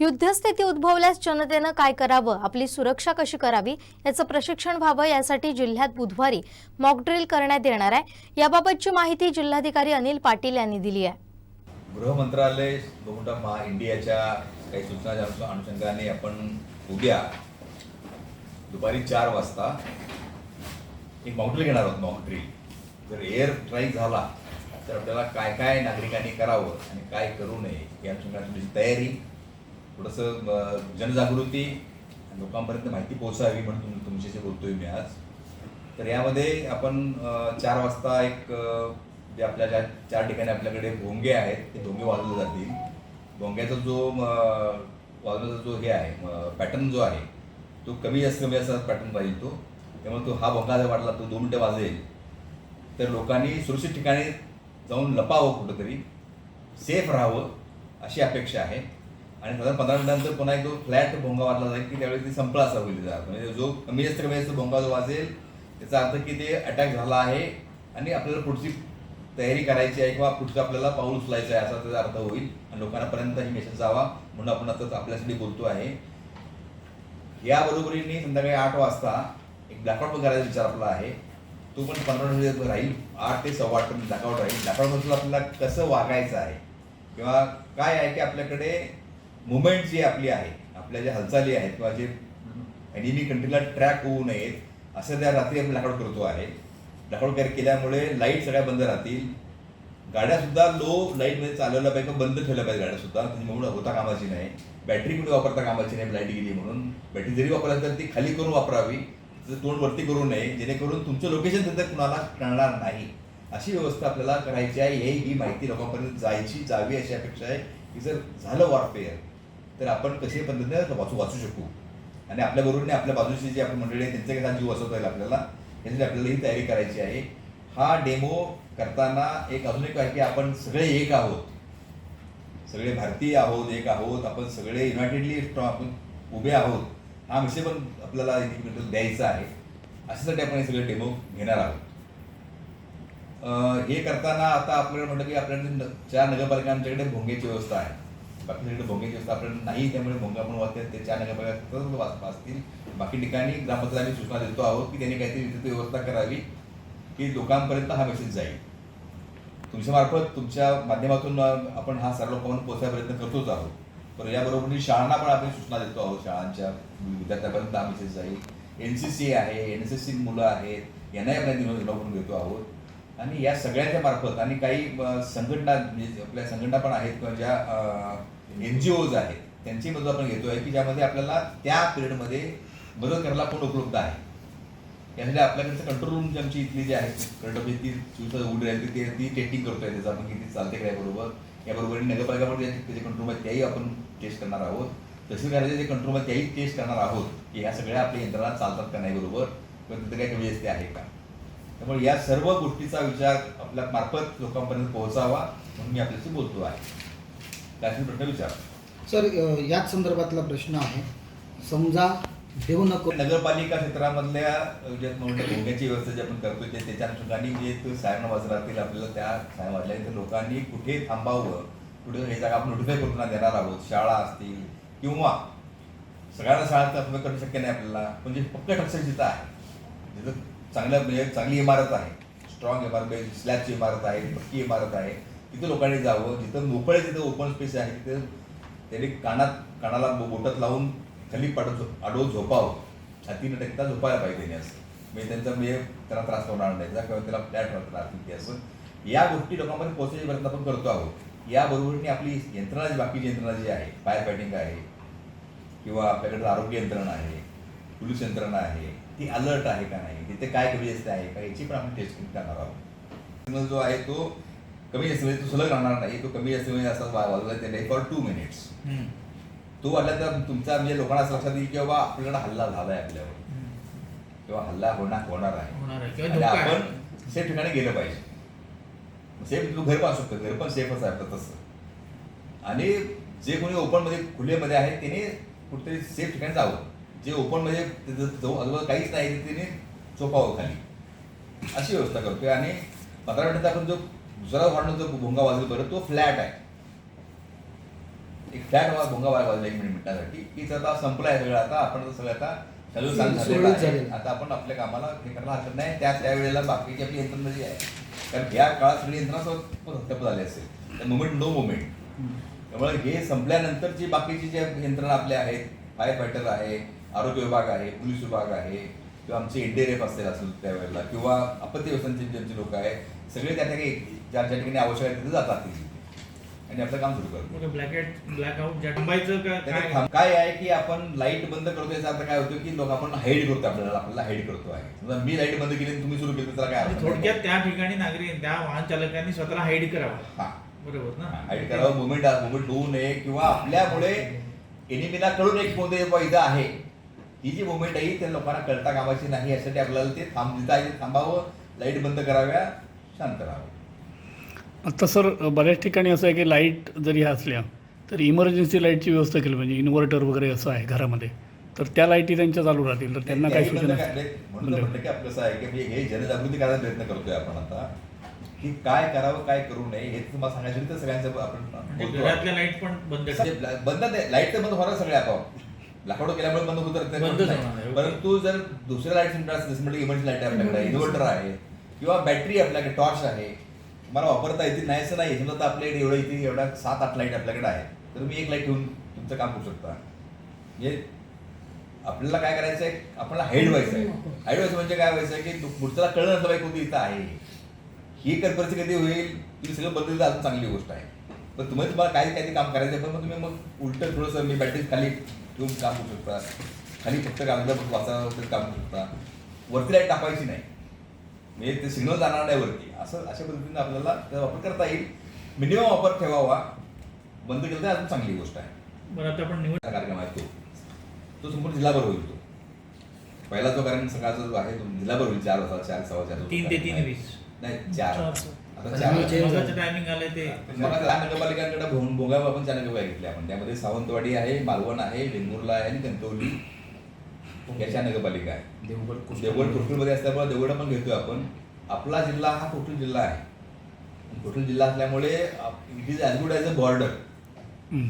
युद्धस्थिती उद्भवल्यास जनतेनं काय करावं? आपली सुरक्षा कशी करावी? याचं प्रशिक्षण व्हावं यासाठी जिल्ह्यात बुधवारी मॉकड्रिल करण्यात येणार आहे. याबाबतची माहिती जिल्हाधिकारी अनिल पाटील यांनी दिली आहे. गृह मंत्रालय बहुधा इंडियाच्या काही सूचना अनुषंगाने आपण उद्या दुपारी चार वाजता एक मॉकड्रिल घेणार आहोत मॉकड्रिल जर एअर स्ट्राईक झाला तर आपल्याला काय काय नागरिकांनी करावं आणि काय करू नये या अनुषंगाने थोडीशी तयारी थोडंसं जनजागृती लोकांपर्यंत माहिती पोहोचावी म्हणून तुम तुमच्याशी बोलतोय मी आज. तर यामध्ये आपण चार वाजता एक जे आपल्या ज्या चार ठिकाणी आपल्याकडे भोंगे आहेत ते भोंगे वाजवले जातील. भोंग्याचा जो वाजवण्याचा जो हे आहे पॅटर्न जो आहे तो कमी जास्त कमी असा पॅटर्न पाहिजे तो. त्यामुळे तो हा भोंगा जर वाटला तो दोन मिनटं वाजेल. तर लोकांनी सुरक्षित ठिकाणी जाऊन लपावं कुठंतरी. सेफ राहावं अशी अपेक्षा आहे. आणि साधारण पंधरा मिनिटांनंतर पुन्हा एक जो फ्लॅट भोंगा वाजला जाईल की त्यावेळी ती संपला असा होईल त्याचा म्हणजे जो कमी जास्त कमी जास्त भोंगा जो वाजेल त्याचा अर्थ की ते अटॅक झाला आहे आणि आपल्याला पुढची तयारी करायची आहे किंवा पुढचं आपल्याला पाऊल उचलायचं आहे असा त्याचा अर्थ होईल. आणि लोकांपर्यंत ही मेसेज जावा म्हणून आपण आता आपल्यासाठी बोलतो आहे. या बरोबरीने संध्याकाळी आठ वाजता एक ब्लॅकआउट पण करायचा विचार आपला आहे. तो पण पंधरा मिनिट राहील. आठ ते सव्वा आठ पर्यंत ब्लॅकआउट राहील ब्लॅकआउटमधून आपल्याला कसं वागायचं आहे? किंवा काय आहे की आपल्याकडे मुवमेंट जी आपली आहे आपल्या ज्या हालचाली आहेत किंवा जे एनिमी कंट्रीला ट्रॅक होऊ नयेत असं त्या रात्री आपण लाकड करतो आहे. लाकड केल्यामुळे लाइट सगळ्या बंद राहतील. गाड्यासुद्धा लो लाईटमध्ये चालवल्या पाहिजे बंद ठेवल्या पाहिजे गाड्यासुद्धा. म्हणून होता कामाची नाही. बॅटरी कुठे वापरता कामाची नाही लाइट गेली म्हणून. बॅटरी जरी वापरली तर ती खाली करून वापरावी. तिचं तोंड वरती करू नये. जेणेकरून तुमचं लोकेशन तिथं कुणाला कळणार नाही. अशी व्यवस्था आपल्याला करायची आहे. हे ही माहिती लोकांपर्यंत जायची जावी अशी अपेक्षा आहे की जर झालं वॉरफेअर तर आपण कशा पद्धतीने वाचू वाचू शकू? आणि आपल्या बरोबरने आपल्या बाजूची जी आपली मंडळी आहे त्यांचे कसा जीव वाचवता येईल आपल्याला? यासाठी आपल्याला ही तयारी करायची आहे. हा डेमो करताना एक अजून एक आहे की आपण सगळे एक आहोत. सगळे भारतीय आहोत एक आहोत. आपण सगळे युनायटेडली स्ट्रॉंग आपण उभे आहोत. हा विषय पण आपल्याला द्यायचा आहे. अशासाठी आपण हे सगळे डेमो घेणार आहोत. हे करताना आता आपल्याला म्हटलं की आपल्याकडे न- चार नगरपालिकांच्याकडे भोंग्याची व्यवस्था आहे बाकी भोंग्याची व्यवस्था आपल्याला नाही त्यामुळे भोंगा पण वाचते ते चार नगरपालिका वाचतील. बाकी ठिकाणी ग्रामपंचायत सूचना देतो आहोत की त्यांनी काहीतरी तिथे व्यवस्था करावी की लोकांपर्यंत हा मेसेज जाईल. तुमच्या मार्फत तुमच्या माध्यमातून आपण हा सर्व लोकांना पोहोचायचा प्रयत्न करतोच आहोत. पण याबरोबर शाळांना पण आपण सूचना देतो आहोत. शाळांच्या विद्यार्थ्यांपर्यंत हा मेसेज जाईल. एन सी सी आहे एन एस एस सी मुलं आहेत यांनाही आपण दिनवून घेतो आहोत. आणि या सगळ्याच्या मार्फत आणि काही संघटना म्हणजे आपल्या संघटना पण आहेत किंवा ज्या एन जी ओज आहेत त्यांची मदत आपण घेतोय की ज्यामध्ये आपल्याला त्या पिरियडमध्ये मदत करायला कोण उपलब्ध आहे. यासाठी आपल्याकडचं कंट्रोल रूम आमची इथली जी आहे कंट्रोल ती चूसा उडी राहील ती ती टेस्टिंग करतोय त्याचं. आपण किती चालते काय बरोबर याबरोबर नगरपालिका पण त्याचे कंट्रोल आहेत त्याही आपण टेस्ट करणार आहोत. तहसीलदाराचे जे कंट्रोल आहेत त्याही टेस्ट करणार आहोत की ह्या सगळ्या आपल्या यंत्रणा चालतात का नाही बरोबर? किंवा तिथे काही कमी जास्त आहे का? त्यामुळे या सर्व गोष्टीचा विचार आपल्या मार्फत लोकांपर्यंत पोहोचावा म्हणून मी आपल्याशी बोलतो आहे. त्यातील प्रश्न विचार. सर याच संदर्भातला प्रश्न आहे. समजा देऊ नको. नगरपालिका क्षेत्रामधल्या मोठ्या भोंग्याची व्यवस्था जी आपण करतोय ते त्याच्या अनुषंगाने जे सायन वाजत राहतील आपल्याला त्या सायन वाजल्यानंतर लोकांनी कुठे थांबावं कुठे हे जागा आपण नोटिफाय करून देणार आहोत शाळा असतील किंवा सगळ्यांना शाळा तर करणं शक्य नाही आपल्याला पण जे पक्क ठक्सर जिथं आहे जिथं चांगल्या म्हणजे चांगली इमारत आहे. स्ट्रॉंग इमारत आहे स्लॅबची इमारत आहे पक्की इमारत आहे. तिथे लोकांनी जावं. जिथं मोकळे तिथं ओपन स्पेस आहे तिथे त्यांनी कानात कानाला बो- बोटात लावून खाली पाडत झो- झोपावं. छातीनं टक्का टेकता झोपायला पाहिजे त्यांनी असं. म्हणजे त्यांचा म्हणजे त्यांना त्रास होणार नाही. त्याचा किंवा त्याला फ्लॅट होणार ते असं. या गोष्टी लोकांमध्ये पोहोचण्याची प्रयत्न आपण करतो आहोत. याबरोबरीने आपली यंत्रणा जी बाकीची यंत्रणा जी आहे फायर फायटिंग आहे किंवा आपल्याकडे आरोग्य यंत्रणा आहे पोलीस यंत्रणा आहे ती अलर्ट आहे का नाही? तिथे काय कमी जास्त आहे का? याची पण आपण टेस्टिंग करणार आहोत. सिग्नल जो आहे तो कमी जास्त म्हणजे तो सलग राहणार नाही. तो कमी जास्त म्हणजे असा वाजवला त्याने फॉर टू मिनिट्स तो वाटला तर तुमचा म्हणजे लोकांना असं लक्षात येईल की बाबा आपल्याकडे हल्ला झालाय आपल्यावर. किंवा हल्ला होणार होणार आहे. आहे. आणि आहे. आपण सेफ ठिकाणी गेलं पाहिजे. सेफ तू घर पण असू शकतं. घर पण सेफच आहे तसं. आणि जे कोणी ओपनमध्ये खुलेमध्ये आहेत त्याने कुठेतरी सेफ ठिकाणी जावं. जे ओपनमध्ये तिथं काहीच नाही त्याने चोपावं खाली. अशी व्यवस्था करतोय आणि पंधरा मिनिटात आपण जो दुसरा हॉर्न जो भोंगा वाजलो बरं तो फ्लॅट आहे. एक फ्लॅट भोंगा वाजला एक मिनिट मिनिटासाठी. की आता संपला आहे सगळं आता आपण सगळं आता चालू झालेलं आहे. आता आपण आपल्या कामाला हे करायला हरकत नाही. त्या त्यावेळेला बाकीची आपली यंत्रणा जी आहे. कारण या काळात सगळी यंत्रणा ठप्प झाली असेल. मुवमेंट नो मुवमेंट त्यामुळे हे संपल्यानंतरची बाकीची जे यंत्रणा आपल्या आहेत फायर फायटर आहे आरोग्य विभाग आहे पोलीस विभाग आहे किंवा आमचे एनडीआरएफ असेल असेल त्यावेळेला किंवा आपत्ती व्यवस्थांचे ज्यांचे लोक आहेत सगळे त्या ठिकाणी ज्या ज्या ठिकाणी आवश्यक आहे तिथे जातात आणि आपलं काम सुरू करतो. ब्लॅकआउट थांबायचं काय? आहे की आपण लाइट बंद करतो याचा अर्थ काय होतो की लोक आपण हाईड करतो आपल्याला आपल्याला हाईड करतो आहे. समजा मी लाइट बंद केली तुम्ही सुरू केली तर त्याला काय. थोडक्यात त्या ठिकाणी नागरिक त्या वाहन चालकांनी स्वतःला हाईड करावं. हा. बरोबर ना? हाईड करावं मुवमेंट मुवमेंट होऊ नये किंवा आपल्यामुळे एनिमीला कळून एक कोणते इथं आहे. ही जी मुवमेंट आहे त्या लोकांना कळता कामाची नाही यासाठी आपल्याला ते थांब जिथं आहे तिथे थांबावं लाइट बंद कराव्या शांत राहावं. आता सर बऱ्याच ठिकाणी असं आहे की लाइट जरी असल्या तर इमर्जन्सी लाईटची व्यवस्था केली म्हणजे इन्व्हर्टर वगैरे असं आहे घरामध्ये. तर त्या लाईटी त्यांच्या चालू राहतील. तर त्यांना बंद सूचना? म्हणून म्हटलं की आपलं कसं आहे की म्हणजे हे जनजागृती करायचा प्रयत्न करतोय आपण आता की काय करावं काय करू नये हे तुम्हाला सांगायचं तर सगळ्यांचं आपण. घरातल्या लाइट पण बंद. बंद लाइट तर बंद होणार सगळे आपोआप. ब्लॅकआउट केल्यामुळे बंद होत. परंतु जर दुसऱ्या लाइट सेंटर असतील जसं म्हणजे इमर्जन्सी लाइट आहे आपल्याकडे इन्व्हर्टर आहे किंवा बॅटरी आपल्याकडे टॉर्च आहे तुम्हाला वापरता येतील नाही असं नाही. समजा आपल्याकडे एवढं इथे एवढ्या सात आठ लाइट आपल्याकडे आहे तर तुम्ही एक लाइट ठेवून तुमचं काम करू शकता. म्हणजे आपल्याला काय करायचं आहे आपल्याला हाईड व्हायचं आहे. हाईड व्हायचं म्हणजे काय व्हायचं आहे की पुढच्याला कळलं नसलं पाहिजे कोणती इथं आहे. ही परिस्थिती कधी होईल ती सगळं बदलली अजून चांगली गोष्ट आहे. पण तुम्ही तुम्हाला काही काही काम करायचं आहे पण मग तुम्ही मग उलट थोडंसं मी बॅटरी खाली ठेवून काम करू शकता खाली फक्त कागद वाचायला तरी काम करू शकता वरती लाइट टाकायची नाही. म्हणजे ते सिग्नल जाणार नाही वरती. असं अशा पद्धतीने आपल्याला त्याचा वापर करता येईल. मिनिमम वापर ठेवावा. बंद केलं तर अजून चांगली गोष्ट आहे. बरं आता आपण निवड कार्यक्रम आहे तो तो संपूर्ण जिल्हाभर होईल तो. पहिला जो कार्यक्रम सकाळचा जो आहे तो जिल्हाभर होईल चार वाजता चार सव्वा चार तीन ते तीन. वीस. नाही चार. टायमिंग आलंय ते. भोंग भोंगा आपण चार नगरपालिका घेतल्या आपण. त्यामध्ये सावंतवाडी आहे मालवण आहे वेंगुर्ला आहे आणि कणकवली या चार नगरपालिका आहे. देवगड देवगड कोथरूडमध्ये असल्यामुळे देवगड पण घेतोय आपण. आपला जिल्हा हा कोथरूड जिल्हा आहे? कोथरूड जिल्हा असल्यामुळे it is as good as a border हं.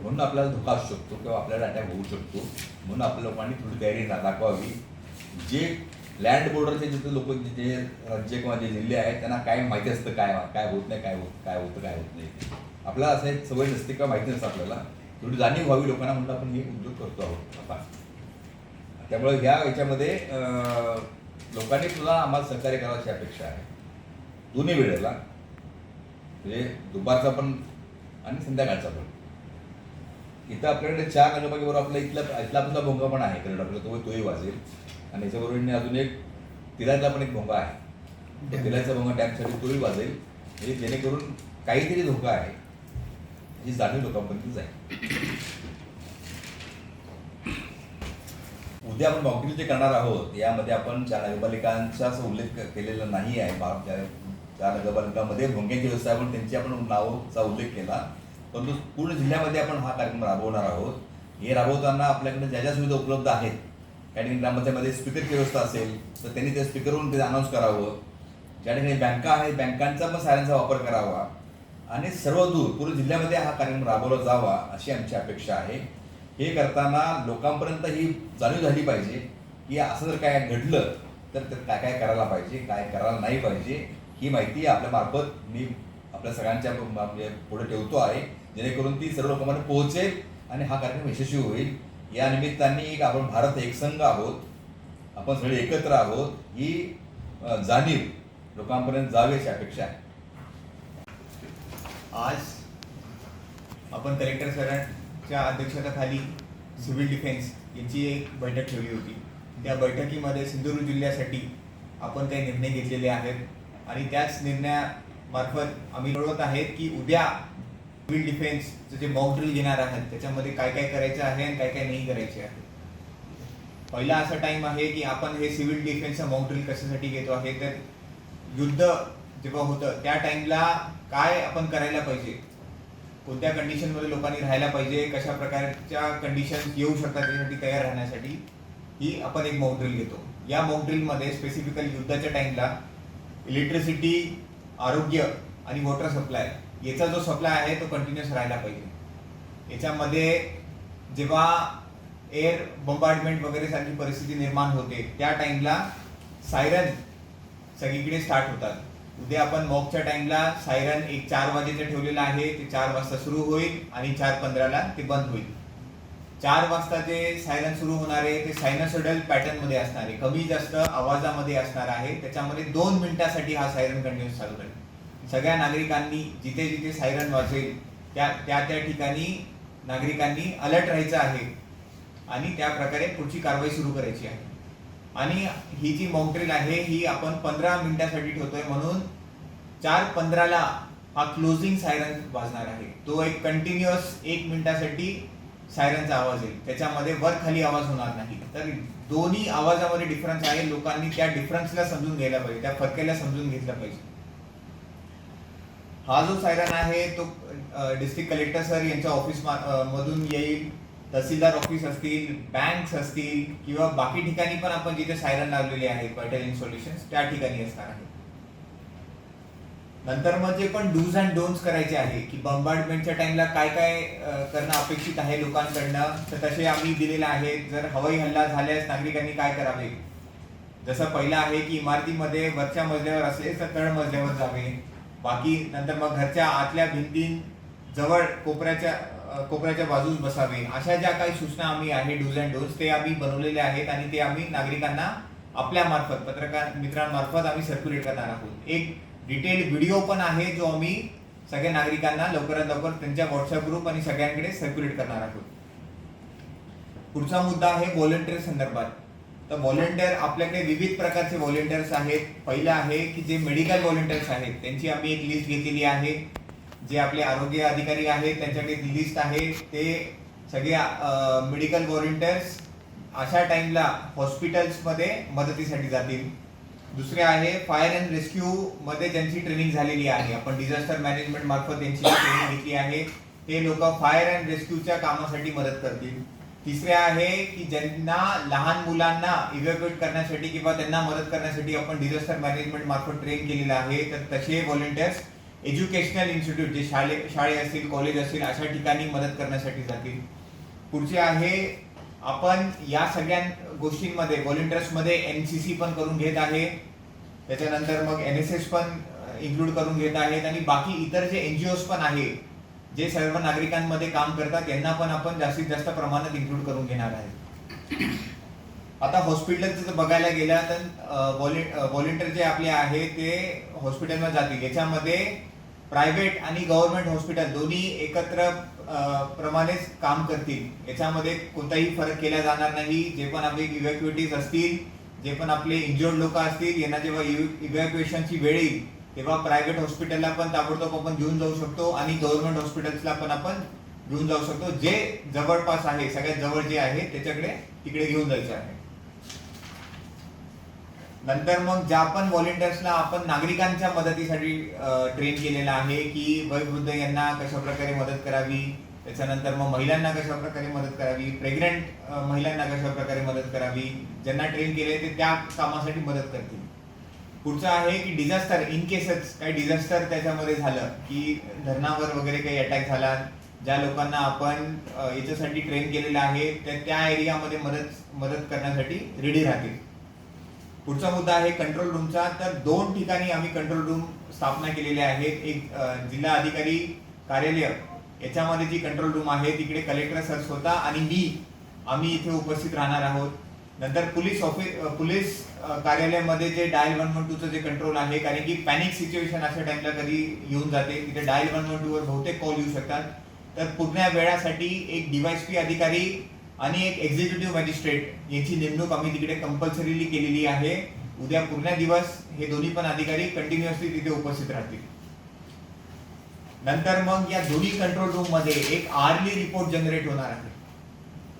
म्हणून आपल्याला धोका असू शकतो किंवा आपल्याला अटॅक होऊ शकतो. म्हणून आपल्या लोकांनी थोडी तयारी दाखवावी. जे लँड बॉर्डरचे जिथे लोक जे राज्य किंवा जे जिल्हे आहेत त्यांना काय माहिती असतं काय काय होत नाही काय होत काय होतं काय होत नाही. आपल्याला असं एक सवय नसते किंवा माहिती नसतं आपल्याला. थोडी जाणीव व्हावी लोकांना म्हणून आपण हे उद्योग करतो आहोत आता. त्यामुळे ह्या याच्यामध्ये लोकांनी सुद्धा आम्हाला सहकार्य करावं अशी अपेक्षा आहे. दोन्ही वेळेला. म्हणजे दुपारचा पण आणि संध्याकाळचा पण. इथं आपल्याकडे चार नगरपालिकेबरोबर आपल्या इथला इथला आपला भोंगा पण आहे करड आपला तो तोही वाजेल. आणि याच्याबरोबर अजून एक तिराचा पण एक भोंगा आहे. तो तिराचा भोंगा डॅमसाठी तोही वाजेल म्हणजे जेणेकरून काहीतरी धोका आहे. ही जाणीव लोकांपर्यंत जाईल. उद्या आपण मॉकड्रिल जे करणार आहोत यामध्ये आपण चार नगरपालिकांचा असं उल्लेख केलेला नाही आहे. बा- त्या- त्या नगरपालिकांमध्ये भोंग्याची व्यवस्था आहे पण त्यांची आपण नावाचा उल्लेख केला. परंतु पूर्ण जिल्ह्यामध्ये आपण हा कार्यक्रम राबवणार आहोत. हे राबवताना आपल्याकडे ज्या ज्या सुविधा उपलब्ध आहेत त्या ठिकाणी ग्रामपंचायतमध्ये स्पीकरची व्यवस्था असेल तर त्यांनी त्या स्पीकरवरून ते अनाऊन्स करावं. ज्या ठिकाणी बँका आहेत बँकांचा पण साऱ्यांचा वापर करावा. आणि सर्व दूर पूर्ण जिल्ह्यामध्ये हा कार्यक्रम राबवला जावा अशी आमची अपेक्षा आहे. हे करताना लोकांपर्यंत ही जाणीव झाली पाहिजे की असं जर काय घडलं तर ते काय काय करायला पाहिजे काय करायला नाही पाहिजे ही माहिती आपल्या मार्फत मी आपल्या सगळ्यांच्या म्हणजे पुढे ठेवतो आहे. जेणेकरून ती सर्व लोकांमध्ये पोहोचेल आणि हा कार्यक्रम यशस्वी होईल. या निमित्ताने एक आपण भारत एकसंघ आहोत. आपण सगळे एकत्र आहोत. ही जाणीव लोकांपर्यंत जावी अशी अपेक्षा आहे. आज आपण कलेक्टर सरांच्या अध्यक्षतेखाली सिव्हिल डिफेन्स यांची एक बैठक ठेवली होती. त्या बैठकीमध्ये सिंधुदुर्ग जिल्ह्यासाठी आपण काही निर्णय घेतलेले आहेत. आणि त्याच निर्णयामार्फत आम्ही ठरवत आहेत की उद्या सिव्हिल डिफेन्सचं जे मॉक ड्रिल घेणार आहात त्याच्यामध्ये काय काय करायचं आहे आणि काय काय नाही करायचे आहे? पहिला असा टाइम आहे की आपण हे सिव्हिल डिफेन्सचं मॉक ड्रिल कशासाठी घेतो आहे? तर युद्ध जेव्हा होतं त्या टाइमला काय आपण करायला पाहिजे? कोणत्या कंडिशनमध्ये लोकांनी राहायला पाहिजे? कशा प्रकारच्या कंडिशन येऊ शकतात त्यासाठी तयार राहण्यासाठी ही आपण एक मॉक ड्रिल घेतो. या मॉक ड्रिलमध्ये स्पेसिफिकली युद्धाच्या टाइमला इलेक्ट्रिसिटी आरोग्य आणि वॉटर सप्लाय याचा जो सप्लाय आहे तो कंटिन्युअस राहायला पाहिजे. याच्यामध्ये जेव्हा एअर बंबार्डमेंट वगैरे सारखी परिस्थिती निर्माण होते त्या टाइमला सायरन सगळीकडे स्टार्ट होतात. उद्या आपण मॉकच्या टाइमला सायरन एक चार वाजेचं ठेवलेलं आहे ते चार वाजता सुरू होईल आणि चार पंधराला ते बंद होईल. चार वाजता जे सायरन सुरू होणार आहे ते सायनसोडल पॅटर्नमध्ये असणार आहे. कमी जास्त आवाजामध्ये असणार आहे. त्याच्यामध्ये दोन मिनिटासाठी हा सायरन कंटिन्युअस चालू राहील सगळ्या नागरिकांनी जिथे जिथे सायरन वाजेल त्या त्या त्या ठिकाणी नागरिकांनी अलर्ट राहायचं आहे. आणि त्या प्रकारे पुढची कारवाई सुरू करायची आहे. आणि ही जी मॉकड्रिल आहे ही आपण पंधरा मिनिटासाठी ठेवतोय म्हणून चार पंधराला हा क्लोजिंग सायरन वाजणार आहे. तो एक कंटिन्युअस एक मिनिटासाठी सायरनचा आवाज येईल. त्याच्यामध्ये वर खाली आवाज होणार नाही. तर दोन्ही आवाजामध्ये डिफरन्स आहे. लोकांनी त्या डिफरन्सला समजून घ्यायला पाहिजे त्या फरकेला समजून घेतलं पाहिजे. हा जो सायरन आहे तो डिस्ट्रिक्ट कलेक्टर सर यांच्या ऑफिस मधून येईल. तहसीलदार ऑफिस असतील बँक्स असतील किंवा बाकी ठिकाणी पण आपण जिथे सायरन लावलेले आहे पटेल इन्स्टॉलेशन त्या ठिकाणी असणार आहे. नंतर मग जे पण डूज अँड डोन्ट्स करायचे आहे की बंबार्डमेंटच्या टाइमला काय काय करणं अपेक्षित आहे लोकांकडनं तर तसे आम्ही दिलेले आहेत. जर हवाई हल्ला झाल्यास नागरिकांनी काय करावे? जसं पहिलं आहे की इमारतीमध्ये वरच्या मजल्यावर असेल तर तळ मजल्यावर जावे. बाकी नंतर मग घरच्या आतल्या भिंतीं जवळ कोपऱ्याच्या कोपऱ्याच्या बाजूस बसावे. अशा ज्या काही सूचना आम्ही आहे डूज अँड डोन्स ते आम्ही बनवलेले आहेत आणि ते आम्ही नागरिकांना आपल्या मार्फत पत्रकार मित्रांमार्फत आम्ही सर्क्युलेट करणार आहोत. एक डिटेल व्हिडिओ पण आहे जो आम्ही सगळ्या नागरिकांना लवकरात लवकर त्यांच्या व्हॉट्सअप ग्रुप आणि सगळ्यांकडे सर्क्युलेट करणार आहोत. पुढचा मुद्दा आहे व्हॉलेंटियर संदर्भात. तर व्हॉलेंटियर आपल्याकडे विविध प्रकारचे व्हॉलेंटियर्स आहेत. पहिलं आहे की जे मेडिकल व्हॉलेंटियर्स आहेत त्यांची आम्ही एक लिस्ट घेतलेली आहे. जे आपले आरोग्य अधिकारी आहेत त्यांच्याकडे लिस्ट आहे. ते सगळे मेडिकल व्हॉलेंटियर्स अशा टाइमला हॉस्पिटल्समध्ये मदतीसाठी जातील. दुसरे आहे फायर अँड रेस्क्यू मध्ये ज्यांची ट्रेनिंग झालेली आहे. आपण डिझास्टर मॅनेजमेंट मार्फत त्यांची ट्रेनिंग घेतली आहे. ते लोक फायर अँड रेस्क्यूच्या कामासाठी मदत करतील. तिसरे आहे की ज्यांना लहान मुलांना इव्हॅक्युएट करण्यासाठी किंवा त्यांना मदत करण्यासाठी आपण डिझास्टर मॅनेजमेंट मार्फत ट्रेन केलेलं आहे तर तसे व्हॉलेंटियर्स एज्युकेशनल इन्स्टिट्यूट जे शाळे शाळे असतील कॉलेज असतील अशा ठिकाणी मदत करण्यासाठी जातील. पुढचे आहे आपण या सगळ्या गोष्टींमध्ये व्हॉलिंटियर्समध्ये एन सी सी पण करून घेत आहे. त्याच्यानंतर मग एन एस एस पण इन्क्लूड करून घेत आहेत. आणि बाकी इतर जे एन जी ओज पण आहे जे सर्व नागरिकांमध्ये काम करतात यांना पण आपण जास्तीत जास्त प्रमाणात इन्क्लूड करून घेणार आहे. आता हॉस्पिटलचं जर बघायला गेला तर व्हॉलेंटियर जे आपले आहे ते हॉस्पिटलमध्ये जातील. याच्यामध्ये प्रायव्हेट आणि गव्हर्नमेंट हॉस्पिटल दोन्ही एकत्र प्रमाणेच काम करतील. याच्यामध्ये कोणताही फरक केला जाणार नाही. जे पण आपले इव्हॅक्युएटीज असतील जे पण आपले इंजर्ड लोक असतील यांना जेव्हा इव्हॅक्युएशनची वेळ येईल तेव्हा प्रायव्हेट हॉस्पिटलला पण ताबडतोब आपण घेऊन जाऊ शकतो आणि गव्हर्नमेंट हॉस्पिटल्सला पण आपण घेऊन जाऊ शकतो. जे जवळपास आहे सगळ्यात जवळ जे आहे त्याच्याकडे तिकडे घेऊन जायचं आहे. नंतर मग ज्या पण व्हॉलेंटियर्सला आपण नागरिकांच्या मदतीसाठी ट्रेन केलेलं आहे की वयोवृद्ध यांना कशा प्रकारे मदत करावी त्याच्यानंतर मग महिलांना कशा प्रकारे मदत करावी प्रेग्नंट महिलांना कशा प्रकारे मदत करावी ज्यांना ट्रेन केले ते त्या कामासाठी मदत करतील. पुढचं आहे की डिझास्टर इन केसच काही डिझास्टर त्याच्यामध्ये झालं की धरणावर वगैरे काही अटॅक झाला ज्या लोकांना आपण याच्यासाठी ट्रेन केलेलं आहे त्या त्या एरियामध्ये मदत मदत करण्यासाठी रेडी राहतील. पुढचा मुद्दा आहे कंट्रोल रूमचा तर दोन ठिकाणी आम्ही कंट्रोल रूम स्थापना केलेले आहेत. एक जिल्हा अधिकारी कार्यालय याच्यामध्ये जी कंट्रोल रूम आहे तिकडे कलेक्टर सर स्वतः आणि मी आम्ही इथे उपस्थित राहणार आहोत. नंतर पोलीस ऑफिस पोलीस कार्यालयामध्ये जे डायल वन वन टूचं जे कंट्रोल आहे कारण की पॅनिक सिच्युएशन अशा टाइमला कधी येऊन जाते. तिथे डायल वन वन टू वर बहुतेक कॉल येऊ शकतात. तर पूर्ण वेळासाठी एक डीवायसपी अधिकारी आणि एक एक्झिक्युटिव्ह मॅजिस्ट्रेट यांची नेमणूक आम्ही तिकडे कंपल्सरीली केलेली आहे. उद्या पूर्ण दिवस हे दोन्ही पण अधिकारी कंटिन्युअसली तिथे उपस्थित राहतील. नंतर मग या दोन्ही कंट्रोल रूममध्ये एक आर्ली रिपोर्ट जनरेट होणार आहे.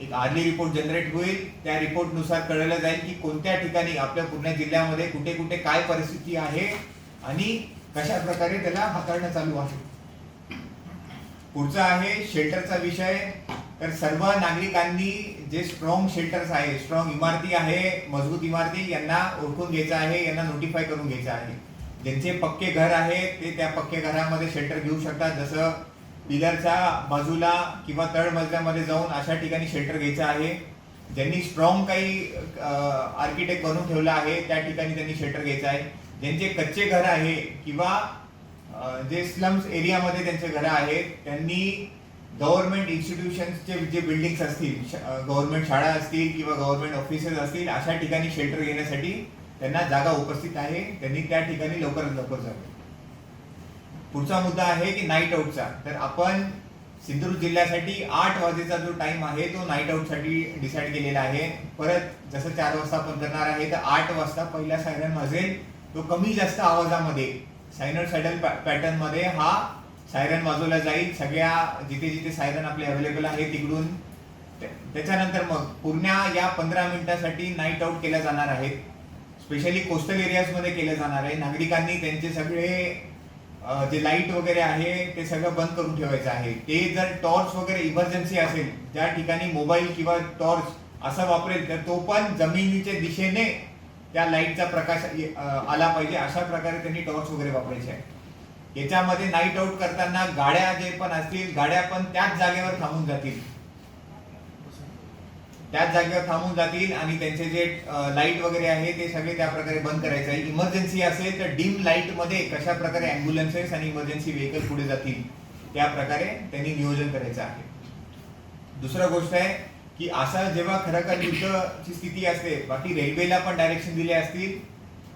एक आर्ली रिपोर्ट जनरेट होईल. त्या रिपोर्टनुसार कळलं जाईल की कोणत्या ठिकाणी आपल्या पूर्ण जिल्ह्यामध्ये कुठे कुठे काय परिस्थिती आहे आणि कशा प्रकारे त्याला हाताळणं चालू आहे. पुढचा आहे शेल्टरचा विषय. तर सर्व नागरिकांनी जे स्ट्रॉंग शेल्टर्स आहे स्ट्रॉंग इमारती आहे मजबूत इमारती यांना ओळखून घ्यायचं आहे यांना नोटिफाय करून घ्यायचं आहे. ज्यांचे पक्के घर आहे ते त्या पक्के घरामध्ये शेल्टर घेऊ शकतात. जसं पिलरच्या बाजूला किंवा तळ मजल्यामध्ये जाऊन अशा ठिकाणी शेल्टर घ्यायचं आहे. ज्यांनी स्ट्रॉंग काही आर्किटेक्ट बनवून ठेवलं आहे त्या ठिकाणी त्यांनी शेल्टर घ्यायचं आहे. ज्यांचे कच्चे घर आहे किंवा जे स्लम्स एरियामध्ये त्यांचे घरं आहेत त्यांनी गव्हर्नमेंट इन्स्टिट्यूशन्सचे जे बिल्डिंग्स असतील गव्हर्नमेंट शाळा असतील किंवा गव्हर्नमेंट ऑफिसेस असतील अशा ठिकाणी शेल्टर घेण्यासाठी त्यांना जागा उपस्थित आहे. त्यांनी त्या ठिकाणी लवकरात लवकर जावे. पुढचा मुद्दा आहे की नाईट आऊटचा तर आपण सिंधुदुर्ग जिल्ह्यासाठी आठ वाजेचा जो टाइम आहे तो नाईट आऊटसाठी डिसाईड केलेला आहे. परत जसं चार वाजता आपण करणार आहे तर आठ वाजता पहिला सायरन वाजेल. तो कमी जास्त आवाजामध्ये सायनर सायडल पॅटर्नमध्ये हा सायरन वाजवला जाईल. सगळ्या जिथे जिथे सायरन आपले अवेलेबल आहे तिकडून. त्याच्यानंतर मग पूर्ण या पंधरा मिनिटासाठी नाईट आऊट केल्या जाणार आहेत स्पेशली कोस्टल एरियाजमध्ये केलं जाणार आहे. नागरिकांनी त्यांचे सगळे जे लाइट वगैरे आहे ते सगळं बंद करून ठेवायचं आहे. ते जर टॉर्च वगैरे इमर्जन्सी असेल ज्या ठिकाणी मोबाईल किंवा टॉर्च असं वापरेल तर तो पण जमिनीच्या दिशेने त्या लाईटचा प्रकाश आला पाहिजे. अशा प्रकारे त्यांनी टॉर्च वगैरे वापरायचे आहे. याच्यामध्ये नाईट आउट करताना गाड्या जे पण असतील गाड्या पण त्याच जागेवर थांबून जातील. त्याच जागेवर थांबून जातील आणि त्यांचे जे लाइट वगैरे आहे ते सगळे त्या प्रकारे बंद करायचं. आहे इमर्जन्सी असेल तर डिम लाइटमध्ये कशा प्रकारे अँब्युलन्सेस आणि इमर्जन्सी व्हेकल पुढे जातील त्या प्रकारे त्यांनी नियोजन करायचं आहे. दुसरा गोष्ट आहे की असा जेव्हा खरं का युद्धची स्थिती असते बाकी रेल्वेला पण डायरेक्शन दिले असतील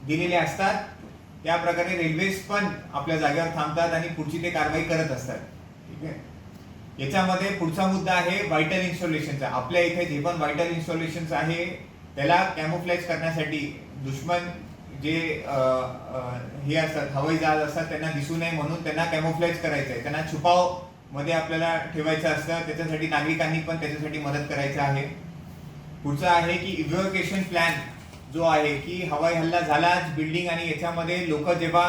दिलेले असतात त्या प्रकारे रेल्वेज पण आपल्या जागेवर थांबतात आणि पुढची ते कारवाई करत असतात. ठीक आहे? याच्यामध्ये पुढचा मुद्दा आहे व्हायटल इन्स्टॉलेशनचा आपल्या इथे जे पण व्हायटल इन्स्टॉलेशन आहे त्याला कॅमोफ्लॅज करण्यासाठी दुश्मन जे हे असतात हवाई जहाज असतात त्यांना दिसू नये म्हणून त्यांना कॅमोफ्लॅज करायचं आहे त्यांना छुपावमध्ये आपल्याला ठेवायचं असतं त्याच्यासाठी नागरिकांनी पण त्याच्यासाठी मदत करायचं आहे. पुढचं आहे की इव्हॅक्युएशन प्लॅन जो आहे की हवाई हल्ला झालाच बिल्डिंग आणि याच्यामध्ये लोक जेव्हा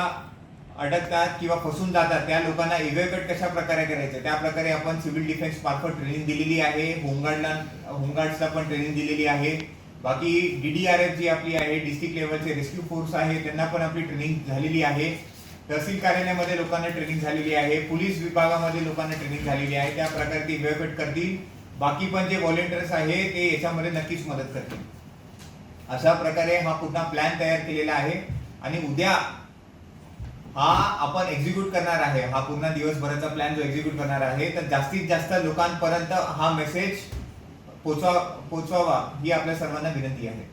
अडकतात किंवा फसून जातात त्या लोकांना इव्हॅक्युएट कशा प्रकारे करायचं? त्या प्रकारे आपण सिव्हिल डिफेन्स मार्फत ट्रेनिंग दिलेली आहे. होमगार्डला होमगार्ड्सला पण ट्रेनिंग दिलेली आहे. बाकी डी डी आर एफ जी आपली आहे डिस्ट्रिक्ट लेवलचे रेस्क्यू फोर्स आहे त्यांना पण आपली ट्रेनिंग झालेली आहे. तहसील कार्यालयामध्ये लोकांना ट्रेनिंग झालेली आहे. पोलीस विभागामध्ये लोकांना ट्रेनिंग झालेली आहे. त्या प्रकारे ते इव्हॅक्युएट करतील. बाकी पण जे व्हॉलेंटियर्स आहे ते याच्यामध्ये नक्कीच मदत करतील. अशा प्रकारे हा पूर्ण प्लॅन तयार केलेला आहे. आणि उद्या हा आपण एक्झिक्यूट करणार आहे. हा पूर्ण दिवसभराचा प्लॅन जो एक्झिक्यूट करणार आहे तर जास्तीत जास्त लोकांपर्यंत हा मेसेज पोचवा पोचवावा ही आपल्या सर्वांना विनंती आहे.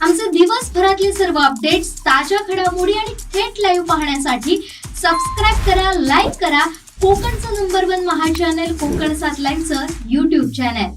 आमचे दिवसभरातले सर्व अपडेट्स ताज्या घडामोडी आणि थेट लाईव्ह पाहण्यासाठी सबस्क्राईब करा लाईक करा. कोकणचं number one Maha channel Kokan सात लाईनचं युट्यूब चॅनल